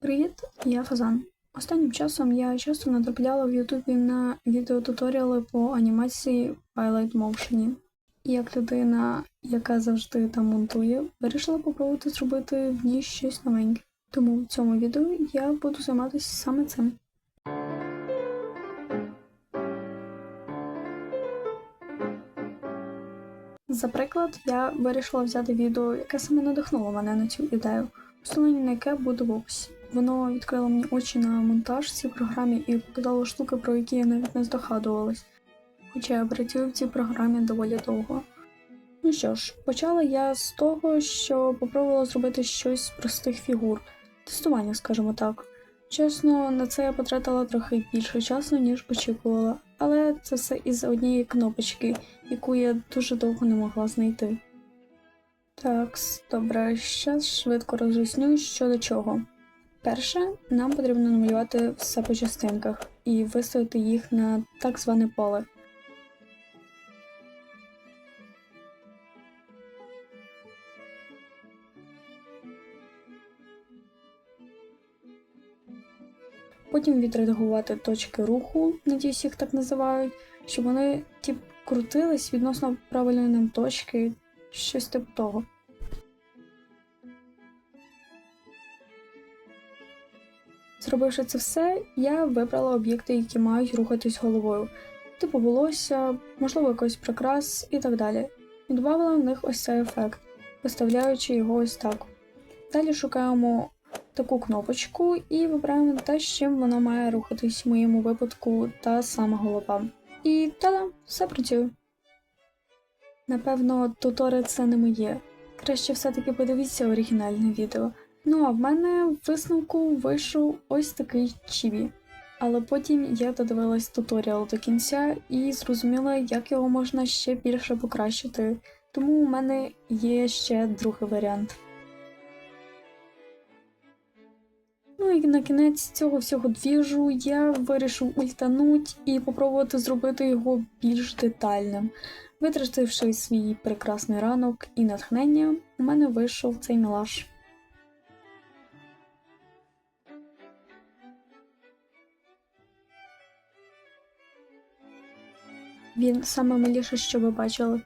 Привіт, я Фазан. Останнім часом я часто натрапляла в Ютубі на відеотуторіали по анімації Highlight Motion. Як людина, яка завжди там монтує, вирішила попробувати зробити в ній щось новеньке. Тому в цьому відео я буду займатися саме цим. За приклад, я вирішила взяти відео, яке саме надихнуло мене на цю ідею, посилання на яке буде в описі. Воно відкрило мені очі на монтаж в цій програмі і показало штуки, про які я навіть не здогадувалась. Хоча я працюю в цій програмі доволі довго. Ну що ж, почала я з того, що попробувала зробити щось з простих фігур, тестування, скажімо так. Чесно, на це я потратила трохи більше часу, ніж очікувала, але це все із-за однієї кнопочки, яку я дуже довго не могла знайти. Так, добре, зараз швидко роз'ясню, що до чого. Перше, нам потрібно намалювати все по частинках і виставити їх на так зване поле. Потім відредагувати точки руху, надіюсь, їх так називають, щоб вони тип, крутились відносно правильної нам точки, щось типу того. Зробивши це все, я вибрала об'єкти, які мають рухатись головою, типу волосся, можливо, якийсь прикрас і так далі. І додала в них ось цей ефект, виставляючи його ось так. Далі шукаємо таку кнопочку і вибираємо те, з чим вона має рухатись в моєму випадку, та сама голова. І та все працює. Напевно, тутори це не моє. Краще все-таки подивіться оригінальне відео. Ну а в мене в висновку вийшов ось такий чібі. Але потім я додивилась туторіал до кінця і зрозуміла, як його можна ще більше покращити. Тому у мене є ще другий варіант. Ну і на кінець цього всього двіжу я вирішив ультануть і попробувати зробити його більш детальним. Витративши свій прекрасний ранок і натхнення, у мене вийшов цей мілаш. Він саме миліше, що ви бачили.